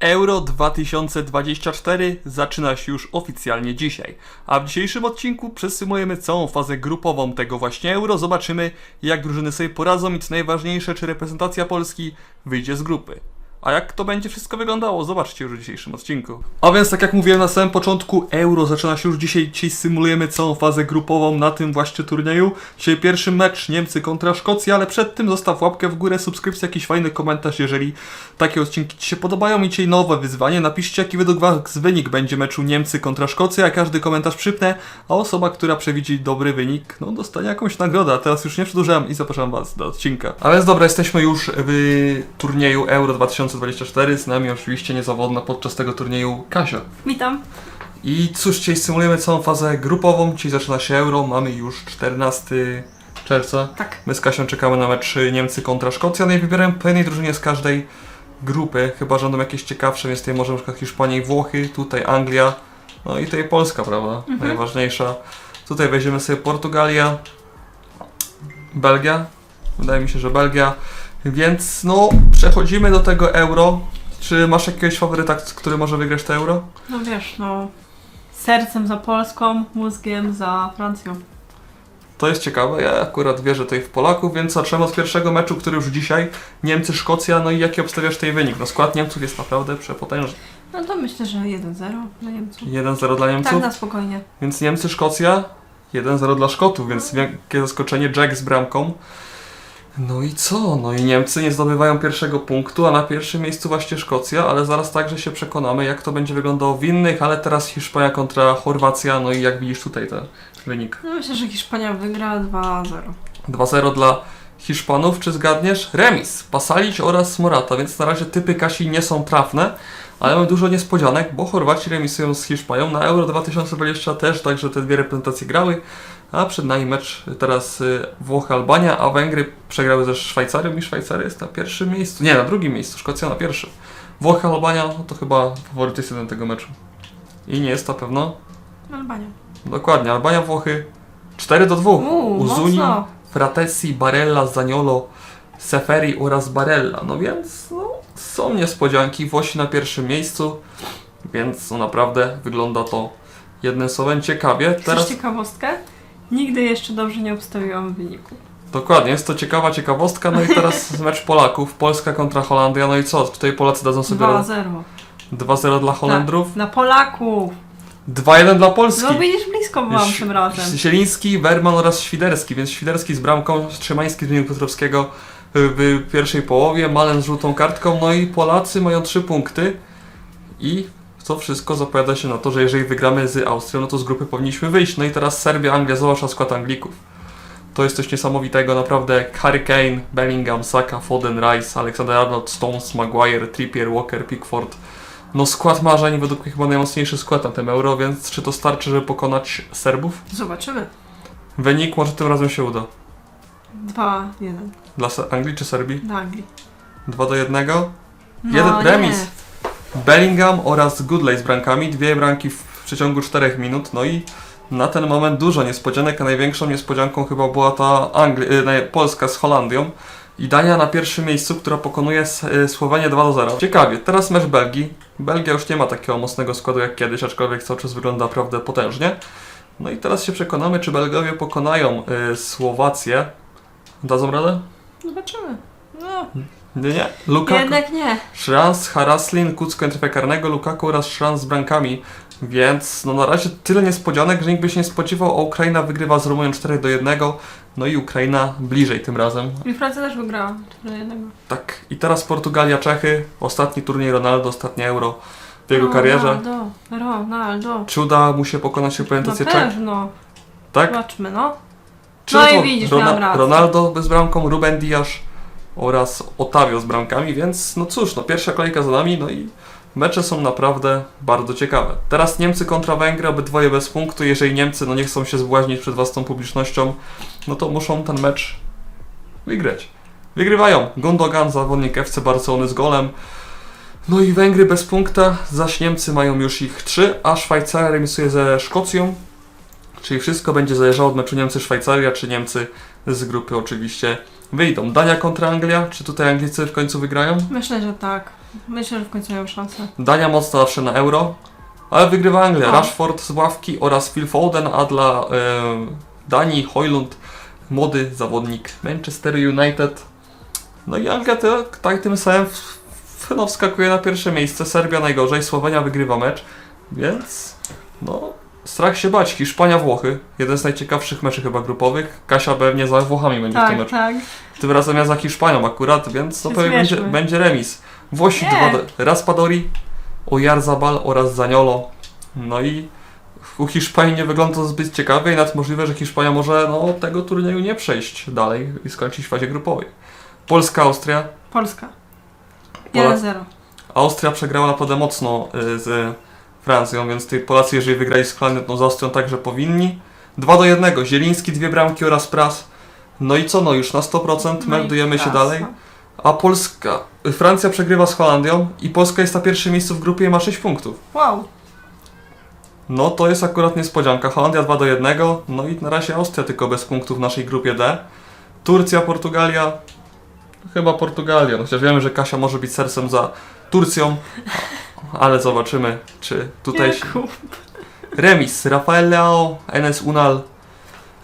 Euro 2024 zaczyna się już oficjalnie dzisiaj, a w dzisiejszym odcinku przesymujemy całą fazę grupową tego właśnie Euro, zobaczymy jak drużyny sobie poradzą i co najważniejsze, czy reprezentacja Polski wyjdzie z grupy. A jak to będzie wszystko wyglądało, zobaczcie już w dzisiejszym odcinku. A więc tak jak mówiłem na samym początku, Euro zaczyna się już dzisiaj. Dzisiaj symulujemy całą fazę grupową na tym właśnie turnieju. Dzisiaj pierwszy mecz Niemcy kontra Szkocja, ale przed tym zostaw łapkę w górę, subskrypcję, jakiś fajny komentarz, jeżeli takie odcinki Ci się podobają i dzisiaj nowe wyzwanie. Napiszcie jaki według Was wynik będzie meczu Niemcy kontra Szkocja, a każdy komentarz przypnę, a osoba, która przewidzi dobry wynik, no dostanie jakąś nagrodę. A teraz już nie przedłużam i zapraszam Was do odcinka. A więc dobra, jesteśmy już w turnieju Euro 2024. Z nami oczywiście niezawodna podczas tego turnieju Kasia. Witam. I cóż, dzisiaj symulujemy całą fazę grupową. Dzisiaj zaczyna się Euro, mamy już 14 czerwca. Tak. My z Kasią czekamy na mecz Niemcy kontra Szkocja, no i wybieramy po jednej drużynie z każdej grupy, chyba że będą jakieś ciekawsze, więc tutaj może na przykład Hiszpania i Włochy, tutaj Anglia, no i tutaj Polska, prawda, najważniejsza. Tutaj weźmiemy sobie Portugalia, Belgia, wydaje mi się, że Belgia, więc no przechodzimy do tego Euro. Czy masz jakiegoś faworyta, który może wygrać to Euro? No wiesz, no. Sercem za Polską, mózgiem za Francją. To jest ciekawe, ja akurat wierzę tutaj w Polaków, więc zaczynamy od pierwszego meczu, który już dzisiaj, Niemcy-Szkocja, no i jaki obstawiasz tutaj wynik? No skład Niemców jest naprawdę przepotężny. No to myślę, że 1-0 dla Niemców. 1-0 dla Niemców, Tak, na spokojnie. więc Niemcy-Szkocja, 1-0 dla Szkotów, więc wielkie zaskoczenie, Jack z bramką. No i co? No i Niemcy nie zdobywają pierwszego punktu, a na pierwszym miejscu właśnie Szkocja, ale zaraz także się przekonamy, jak to będzie wyglądało w innych, ale teraz Hiszpania kontra Chorwacja, no i jak widzisz tutaj ten wynik? No myślę, że Hiszpania wygra 2-0. 2-0 dla Hiszpanów, czy zgadniesz? Remis, Pasalic oraz Morata, więc na razie typy Kasi nie są trafne, ale mamy dużo niespodzianek, bo Chorwaci remisują z Hiszpanią. Na Euro 2020 też, także te dwie reprezentacje grały, a przed nami mecz teraz y, Włochy-Albania, a Węgry przegrały ze Szwajcarią i Szwajcaria jest na pierwszym miejscu, nie, na drugim miejscu, Szkocja na pierwszym. Włochy-Albania, no to chyba faworyt jest jeden tego meczu. I nie jest to pewno? Albania. Dokładnie, Albania-Włochy 4 do 2. Uuu, Uzuni, mocno. Fratesi, Barella, Zaniolo, Seferi oraz Barella. No więc no, są niespodzianki. Włosi na pierwszym miejscu, więc no, naprawdę wygląda to jednym słowem ciekawie. Chcesz Teraz ciekawostkę? Nigdy jeszcze dobrze nie obstawiłam wyniku. dokładnie, jest to ciekawa ciekawostka. No i teraz mecz Polaków, Polska kontra Holandia. No i co? Tutaj Polacy dadzą sobie 2-0. 2-0 dla Holendrów, Na Polaków. 2-1 dla Polski. No widzisz, blisko byłam Ś- tym razem. Zieliński, Berman oraz Świderski, więc Świderski z bramką, Trzymański zmienił Piotrowskiego w pierwszej połowie, Malen z żółtą kartką, no i Polacy mają trzy punkty i to wszystko zapowiada się na to, że jeżeli wygramy z Austrią, no to z grupy powinniśmy wyjść. No i teraz Serbia, Anglia, zobacz na skład Anglików. To jest coś niesamowitego, naprawdę. Harry Kane, Bellingham, Saka, Foden, Rice, Alexander Arnold, Stones, Maguire, Trippier, Walker, Pickford. No skład marzeń, według mnie chyba najmocniejszy skład na tym Euro, więc czy to starczy, żeby pokonać Serbów? Zobaczymy. Wynik może tym razem się uda. 2-1 Dla Anglii czy Serbii? dla Anglii. 2 do 1. No, Jeden nie. Bellingham oraz Goodley z bramkami. Dwie bramki w przeciągu 4 minut. No i na ten moment dużo niespodzianek, a największą niespodzianką chyba była ta Angli- y, Polska z Holandią. I Dania na pierwszym miejscu, która pokonuje y, Słowenię 2 do 0. Ciekawie, teraz mecz Belgii. Belgia już nie ma takiego mocnego składu jak kiedyś, aczkolwiek cały czas wygląda naprawdę potężnie. No i teraz się przekonamy, czy Belgowie pokonają y, Słowację. Dadzą radę? Zobaczymy. No, Nie. Lukaku. jednak nie. Szrans, Haraslin, Kuc karnego, Lukaku oraz Szrans z bramkami. Więc no na razie tyle niespodzianek, że nikt by się nie spodziewał, a Ukraina wygrywa z Rumunią 4 do 1. No i Ukraina bliżej tym razem. I Francja też wygrała 4-1. Tak. I teraz Portugalia, Czechy. Ostatni turniej Ronaldo, ostatnie euro w jego karierze. Ronaldo, Ronaldo. Czy uda mu się pokonać Na reprezentację Czech? pewno. Tak? Zobaczmy, no. Czy No i widzisz, rację. Ronaldo bez bramką, Ruben Dias oraz Otavio z bramkami, więc no cóż, no pierwsza kolejka za nami, no i mecze są naprawdę bardzo ciekawe. Teraz Niemcy kontra Węgry, obydwoje bez punktu. Jeżeli Niemcy no nie chcą się zbłaźnić przed własną publicznością, no to muszą ten mecz wygrać. Wygrywają. Gundogan, zawodnik FC Barcelony z golem. No i Węgry bez punkta, zaś Niemcy mają już ich trzy, a Szwajcaria remisuje ze Szkocją. Czyli wszystko będzie zależało od meczu Niemcy-Szwajcaria, czy Niemcy z grupy oczywiście wyjdą. Dania kontra Anglia, czy tutaj Anglicy w końcu wygrają? Myślę, że tak. Myślę, że w końcu mają szansę. Dania mocno zawsze na euro, ale wygrywa Anglia. O. Rashford z ławki oraz Phil Foden, a dla e, Danii Hojlund, młody zawodnik Manchester United. No i Anglia to, tak tym samym no, wskakuje na pierwsze miejsce. Serbia najgorzej, Słowenia wygrywa mecz, więc no strach się bać. Hiszpania, Włochy, jeden z najciekawszych meczy chyba grupowych. Kasia pewnie za Włochami będzie w tym Tak, meczu. tak. Tym razem ja za Hiszpanią akurat, więc to Się pewnie będzie, zmierzmy. będzie remis. Włosi Nie. dwa, do- Raspadori, Oyarzabal oraz Zaniolo. No i u Hiszpanii nie wygląda to zbyt ciekawie i nawet możliwe, że Hiszpania może no, tego turnieju nie przejść dalej i skończyć w fazie grupowej. Polska, Austria. Polska. Pola- 1-0. Austria przegrała naprawdę mocno y, z Francją, więc tutaj Polacy, jeżeli wygrali z Holandią, no z Austrią także powinni. 2 do 1. Zieliński, dwie bramki oraz Pras. No i co, no już na 100% No meldujemy się dalej. A Polska, Francja przegrywa z Holandią i Polska jest na pierwszym miejscu w grupie i ma 6 punktów. Wow. No to jest akurat niespodzianka. Holandia 2 do 1, no i na razie Austria tylko bez punktów w naszej grupie D. Turcja, Portugalia, chyba Portugalia, no chociaż wiemy, że Kasia może być sercem za Turcją, ale zobaczymy, czy tutaj się... Remis, Rafael Leao, Enes Unal,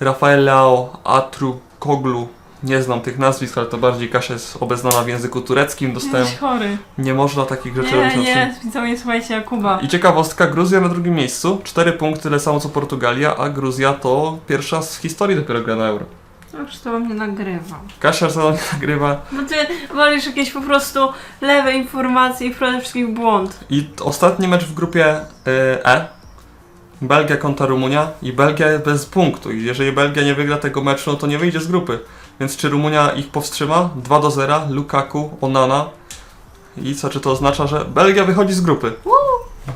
Rafael Leao, Atru Koglu. Nie znam tych nazwisk, ale to bardziej Kasia jest obeznana w języku tureckim. Dostałem, Jesteś chory. nie można takich rzeczy Nie, robić na nie, widzowie, nie słuchajcie Jakuba. i ciekawostka, Gruzja na drugim miejscu, 4 punkty, tyle samo co Portugalia, a Gruzja to pierwsza z historii dopiero gra na Euro. Znaczy to wam nie nagrywam. Kasia za nie nagrywa Bo ty wolisz jakieś po prostu lewe informacje i przede wszystkim błąd. i ostatni mecz w grupie y, E, Belgia kontra Rumunia i Belgia bez punktu i jeżeli Belgia nie wygra tego meczu, no to nie wyjdzie z grupy. Więc czy Rumunia ich powstrzyma? 2 do 0, Lukaku, Onana i co, czy to oznacza, że Belgia wychodzi z grupy?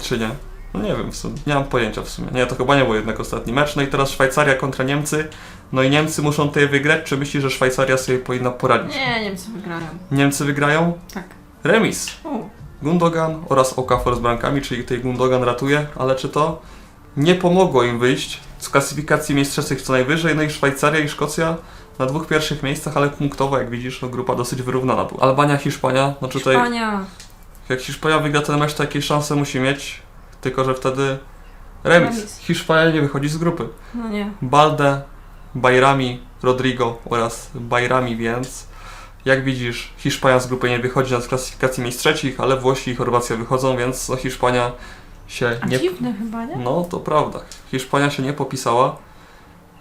Czy nie? No nie wiem w sumie, nie mam pojęcia w sumie. Nie, to chyba nie był jednak ostatni mecz. No i teraz Szwajcaria kontra Niemcy. No i Niemcy muszą tutaj wygrać. Czy myślisz, że Szwajcaria sobie powinna poradzić? Nie, Niemcy wygrają. Niemcy wygrają? Tak. Remis. U. Gundogan oraz Okafor z bramkami, czyli tutaj Gundogan ratuje, ale czy to nie pomogło im wyjść z klasyfikacji miejsc trzecich co najwyżej, no i Szwajcaria i Szkocja na dwóch pierwszych miejscach, ale punktowo, jak widzisz, no grupa dosyć wyrównana była. Albania, Hiszpania, no tutaj Hiszpania. jak Hiszpania wygra ten mecz, to jakieś szanse musi mieć, tylko że wtedy remis. Remis. Hiszpania nie wychodzi z grupy. No nie. Balde, Bajrami, Rodrigo oraz Bajrami, więc jak widzisz, Hiszpania z grupy nie wychodzi na klasyfikacji miejsc trzecich, ale Włosi i Chorwacja wychodzą, więc no, Hiszpania się A nie... dziwne chyba, nie? No, to prawda. Hiszpania się nie popisała,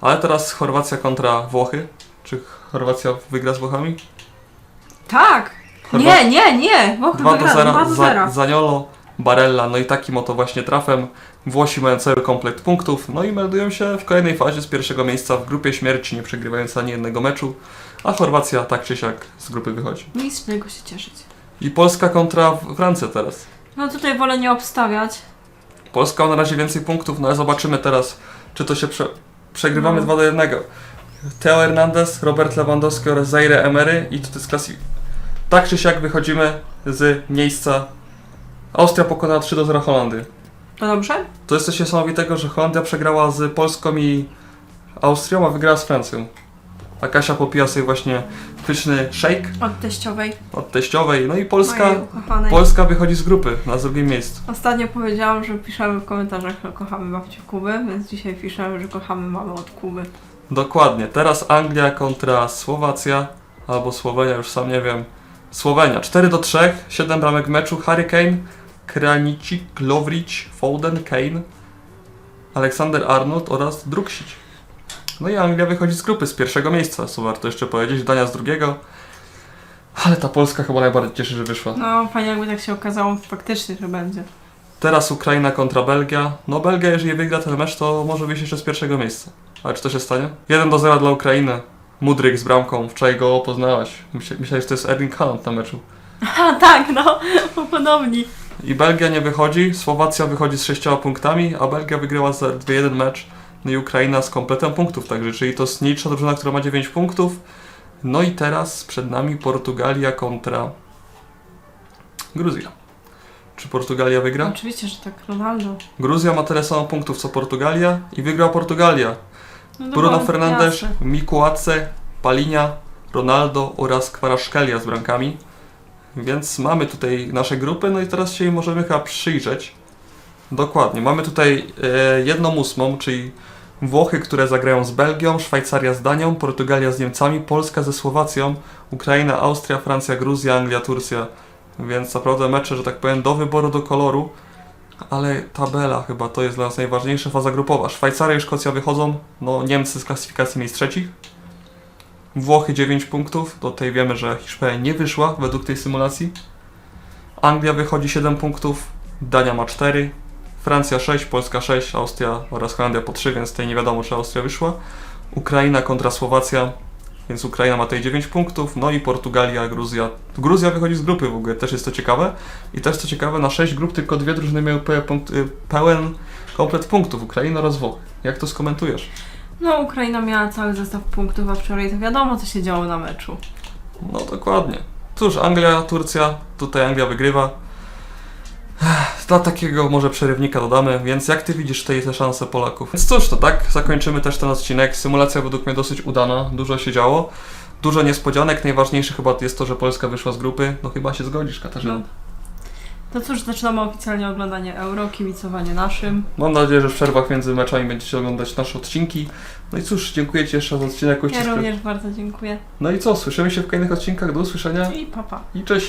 ale teraz Chorwacja kontra Włochy. Czy Chorwacja wygra z Włochami? Tak! Chorwa- Nie, nie, nie! Włochy 2 do wygrały, 0, 2 do 0. za, Zaniolo, Barella, no i takim oto właśnie trafem. Włosi mają cały komplet punktów, no i meldują się w kolejnej fazie z pierwszego miejsca w grupie śmierci, nie przegrywając ani jednego meczu, a Chorwacja tak czy siak z grupy wychodzi. Nic z tego się cieszyć. I Polska kontra Francja teraz. No tutaj wolę nie obstawiać. Polska ma na razie więcej punktów, no ale zobaczymy teraz, czy to się prze... przegrywamy No. 2 do 1. Teo Hernandez, Robert Lewandowski oraz Zaire Emery i to jest klasy... Tak czy siak wychodzimy z miejsca... Austria pokonała 3 do 0 Holandię. To dobrze? To jest coś niesamowitego, że Holandia przegrała z Polską i Austrią, a wygrała z Francją. A Kasia popija sobie właśnie pyszny shake Od teściowej. od teściowej, no i Polska, Mojej ukochanej. Polska wychodzi z grupy na drugim miejscu. Ostatnio powiedziałam, że piszemy w komentarzach, że kochamy babcię Kuby, więc dzisiaj piszemy, że kochamy mamę od Kuby. Dokładnie. Teraz Anglia kontra Słowacja, albo Słowenia, już sam nie wiem. Słowenia 4 do 3, 7 bramek meczu. Harry Kane, Kranicik, Lovric, Foden, Kane, Aleksander Arnold oraz Druksić. No i Anglia wychodzi z grupy z pierwszego miejsca, co warto jeszcze powiedzieć. Dania z drugiego. Ale ta Polska chyba najbardziej cieszy, że wyszła. No, fajnie jakby tak się okazało faktycznie, że będzie. Teraz Ukraina kontra Belgia. No Belgia, jeżeli wygra ten mecz, to może wyjść jeszcze z pierwszego miejsca. Ale czy to się stanie? 1 do 0 dla Ukrainy. Mudryk z bramką. Wczoraj go poznałaś. Myśla- Myślałeś, że to jest Erling Haaland na meczu. A tak, no, podobni. I Belgia nie wychodzi. Słowacja wychodzi z 6 punktami, a Belgia wygrała za 2-1 mecz. No i Ukraina z kompletem punktów także, czyli to jest drużyna, która ma 9 punktów. No i teraz przed nami Portugalia kontra Gruzja. Czy Portugalia wygra? Oczywiście, że tak, Ronaldo. Gruzja ma tyle samo punktów co Portugalia i wygrała Portugalia. No Bruno Fernandes, jasne. Mikuace, Palinia, Ronaldo oraz Kwaraszkelia z bramkami. Więc mamy tutaj nasze grupy, no i teraz się jej możemy chyba przyjrzeć. Dokładnie, mamy tutaj e, jedną ósmą, czyli Włochy, które zagrają z Belgią, Szwajcaria z Danią, Portugalia z Niemcami, Polska ze Słowacją, Ukraina, Austria, Francja, Gruzja, Anglia, Turcja. Więc naprawdę mecze, że tak powiem, do wyboru, do koloru. Ale tabela chyba to jest dla nas najważniejsza faza grupowa. Szwajcaria i Szkocja wychodzą, no Niemcy z klasyfikacji miejsc trzecich. Włochy 9 punktów, do tej wiemy, że Hiszpania nie wyszła według tej symulacji. Anglia wychodzi 7 punktów, Dania ma 4, Francja 6, Polska 6, Austria oraz Holandia po 3, więc tutaj nie wiadomo, czy Austria wyszła. Ukraina kontra Słowacja, więc Ukraina ma tutaj 9 punktów, no i Portugalia, Gruzja. Gruzja wychodzi z grupy w ogóle, też jest to ciekawe. I też co ciekawe, na 6 grup tylko dwie drużyny miały y, pełen komplet punktów, Ukraina oraz Włochy. Jak to skomentujesz? No, Ukraina miała cały zestaw punktów, a wczoraj to wiadomo, co się działo na meczu. No dokładnie. Cóż, Anglia, Turcja, tutaj Anglia wygrywa. Ech, Dla takiego może przerywnika dodamy, więc jak ty widzisz tutaj te szanse Polaków? Więc cóż, to tak, zakończymy też ten odcinek. Symulacja według mnie dosyć udana, dużo się działo. Dużo niespodzianek, najważniejsze chyba jest to, że Polska wyszła z grupy. No chyba się zgodzisz, Katarzyna. No. To cóż, zaczynamy oficjalnie oglądanie Euro, kibicowanie naszym. Mam nadzieję, że w przerwach między meczami będziecie oglądać nasze odcinki. No i cóż, dziękuję Ci jeszcze za odcinek. Ja uścisk- również bardzo dziękuję. No i co, słyszymy się w kolejnych odcinkach. Do usłyszenia I papa. i cześć!